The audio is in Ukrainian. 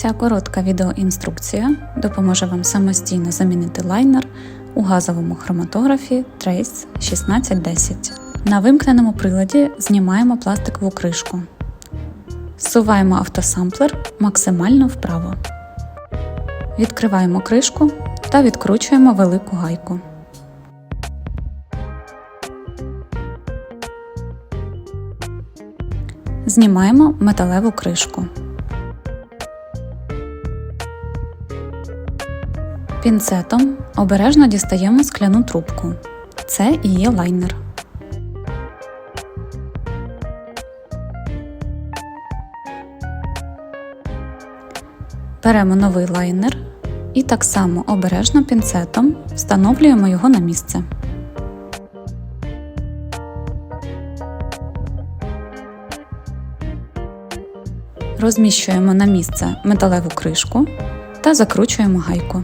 Ця коротка відеоінструкція допоможе вам самостійно замінити лайнер у газовому хроматографі Trace 1610. На вимкненому приладі знімаємо пластикову кришку. Зсуваємо автосамплер максимально вправо. Відкриваємо кришку та відкручуємо велику гайку. Знімаємо металеву кришку. Пінцетом обережно дістаємо скляну трубку. Це і є лайнер. Беремо новий лайнер і так само обережно пінцетом встановлюємо його на місце. Розміщуємо на місце металеву кришку та закручуємо гайку.